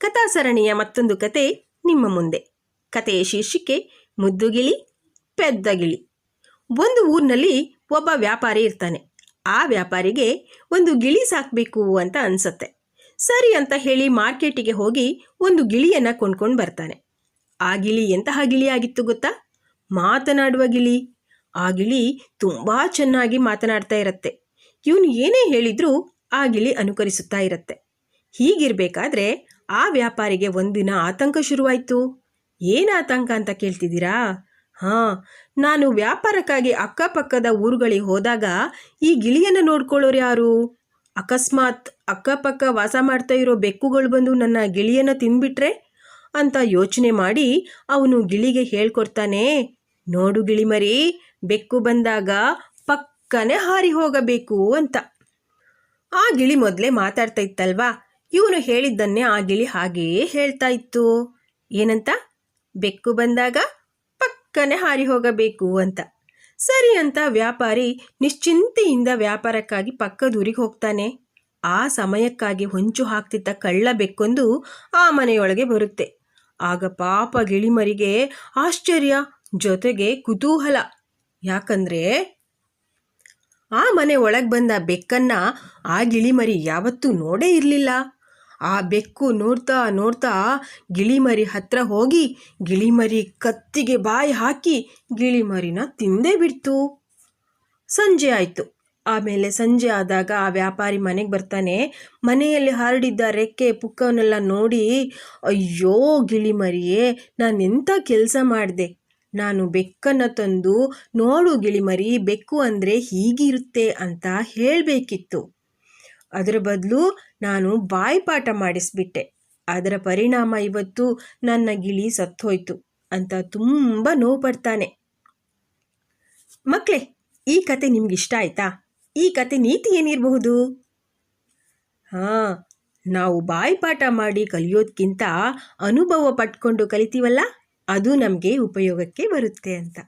ಕಥಾ ಸರಣಿಯ ಮತ್ತೊಂದು ಕತೆ ನಿಮ್ಮ ಮುಂದೆ. ಕತೆಯ ಶೀರ್ಷಿಕೆ ಮುದ್ದುಗಿಳಿ, ಪೆದ್ದಗಿಳಿ. ಒಂದು ಊರಿನಲ್ಲಿ ಒಬ್ಬ ವ್ಯಾಪಾರಿ ಇರ್ತಾನೆ. ಆ ವ್ಯಾಪಾರಿಗೆ ಒಂದು ಗಿಳಿ ಸಾಕಬೇಕು ಅಂತ ಅನ್ಸತ್ತೆ. ಸರಿ ಅಂತ ಹೇಳಿ ಮಾರ್ಕೆಟಿಗೆ ಹೋಗಿ ಒಂದು ಗಿಳಿಯನ್ನ ಕೊಂಡ್ಕೊಂಡು ಬರ್ತಾನೆ. ಆ ಗಿಳಿ ಎಂತಹ ಗಿಳಿ ಆಗಿತ್ತು ಗೊತ್ತಾ? ಮಾತನಾಡುವ ಗಿಳಿ. ಆ ಗಿಳಿ ತುಂಬಾ ಚೆನ್ನಾಗಿ ಮಾತನಾಡ್ತಾ ಇರತ್ತೆ. ಇವನು ಏನೇ ಹೇಳಿದರೂ ಆ ಗಿಳಿ ಅನುಕರಿಸುತ್ತಾ ಇರತ್ತೆ. ಹೀಗಿರ್ಬೇಕಾದ್ರೆ ಆ ವ್ಯಾಪಾರಿಗೆ ಒಂದಿನ ಆತಂಕ ಶುರುವಾಯಿತು. ಏನು ಆತಂಕ ಅಂತ ಕೇಳ್ತಿದ್ದೀರಾ? ಹಾಂ, ನಾನು ವ್ಯಾಪಾರಕ್ಕಾಗಿ ಅಕ್ಕಪಕ್ಕದ ಊರುಗಳಿಗೆ ಹೋದಾಗ ಈ ಗಿಳಿಯನ್ನು ನೋಡ್ಕೊಳ್ಳೋರು ಯಾರು? ಅಕಸ್ಮಾತ್ ಅಕ್ಕಪಕ್ಕ ವಾಸ ಮಾಡ್ತಾ ಇರೋ ಬೆಕ್ಕುಗಳು ಬಂದು ನನ್ನ ಗಿಳಿಯನ್ನು ತಿಂದ್ಬಿಟ್ರೆ ಅಂತ ಯೋಚನೆ ಮಾಡಿ ಅವನು ಗಿಳಿಗೆ ಹೇಳ್ಕೊಡ್ತಾನೆ, ನೋಡು ಗಿಳಿಮರಿ ಬೆಕ್ಕು ಬಂದಾಗ ಪಕ್ಕನೆ ಹಾರಿ ಹೋಗಬೇಕು ಅಂತ. ಆ ಗಿಳಿ ಮೊದಲೇ ಮಾತಾಡ್ತಾ ಇತ್ತಲ್ವಾ? ಇವನು ಹೇಳಿದ್ದನ್ನೇ ಆ ಗಿಳಿ ಹಾಗೆಯೇ ಹೇಳ್ತಾ ಇತ್ತು. ಏನಂತ? ಬೆಕ್ಕು ಬಂದಾಗ ಪಕ್ಕನೆ ಹಾರಿ ಹೋಗಬೇಕು ಅಂತ. ಸರಿ ಅಂತ ವ್ಯಾಪಾರಿ ನಿಶ್ಚಿಂತೆಯಿಂದ ವ್ಯಾಪಾರಕ್ಕಾಗಿ ಪಕ್ಕದೂರಿಗೆ ಹೋಗ್ತಾನೆ. ಆ ಸಮಯಕ್ಕಾಗಿ ಹೊಂಚು ಹಾಕ್ತಿದ್ದ ಕಳ್ಳ ಬೆಕ್ಕೊಂದು ಆ ಮನೆಯೊಳಗೆ ಬರುತ್ತೆ. ಆಗ ಪಾಪ ಗಿಳಿಮರಿಗೆ ಆಶ್ಚರ್ಯ, ಜೊತೆಗೆ ಕುತೂಹಲ. ಯಾಕಂದ್ರೆ ಆ ಮನೆ ಒಳಗೆ ಬಂದ ಬೆಕ್ಕನ್ನ ಆ ಗಿಳಿಮರಿ ಯಾವತ್ತೂ ನೋಡೇ ಇರಲಿಲ್ಲ. ಆ ಬೆಕ್ಕು ನೋಡ್ತಾ ನೋಡ್ತಾ ಗಿಳಿಮರಿ ಹತ್ರ ಹೋಗಿ ಗಿಳಿಮರಿ ಕತ್ತಿಗೆ ಬಾಯಿ ಹಾಕಿ ಗಿಳಿಮರಿನ ತಿಂದೇ ಬಿಡ್ತು. ಸಂಜೆ ಆಯಿತು. ಆಮೇಲೆ ಸಂಜೆ ಆದಾಗ ಆ ವ್ಯಾಪಾರಿ ಮನೆಗೆ ಬರ್ತಾನೆ. ಮನೆಯಲ್ಲಿ ಹರಡಿದ್ದ ರೆಕ್ಕೆ ಪುಕ್ಕವನ್ನೆಲ್ಲ ನೋಡಿ, ಅಯ್ಯೋ ಗಿಳಿಮರಿಯೇ ನಾನೆಂಥ ಕೆಲಸ ಮಾಡಿದೆ? ನಾನು ಬೆಕ್ಕನ್ನು ತಂದು ನೋಡು ಗಿಳಿಮರಿ, ಬೆಕ್ಕು ಅಂದರೆ ಹೀಗಿರುತ್ತೆ ಅಂತ ಹೇಳಬೇಕಿತ್ತು. ಅದರ ಬದಲು ನಾನು ಬಾಯಿಪಾಠ ಮಾಡಿಸ್ಬಿಟ್ಟೆ. ಅದರ ಪರಿಣಾಮ ಇವತ್ತು ನನ್ನ ಗಿಳಿ ಸತ್ತೋಯ್ತು ಅಂತ ತುಂಬ ನೋವು ಪಡ್ತಾನೆ ಮಕ್ಕಳೇ ಈ ಕತೆ ನಿಮ್ಗೆ ಇಷ್ಟ ಆಯ್ತಾ? ಈ ಕತೆ ನೀತಿ ಏನಿರಬಹುದು? ಹಾಂ, ನಾವು ಬಾಯಿಪಾಠ ಮಾಡಿ ಕಲಿಯೋದಕ್ಕಿಂತ ಅನುಭವ ಪಟ್ಕೊಂಡು ಕಲಿತೀವಲ್ಲ, ಅದು ನಮಗೆ ಉಪಯೋಗಕ್ಕೆ ಬರುತ್ತೆ ಅಂತ.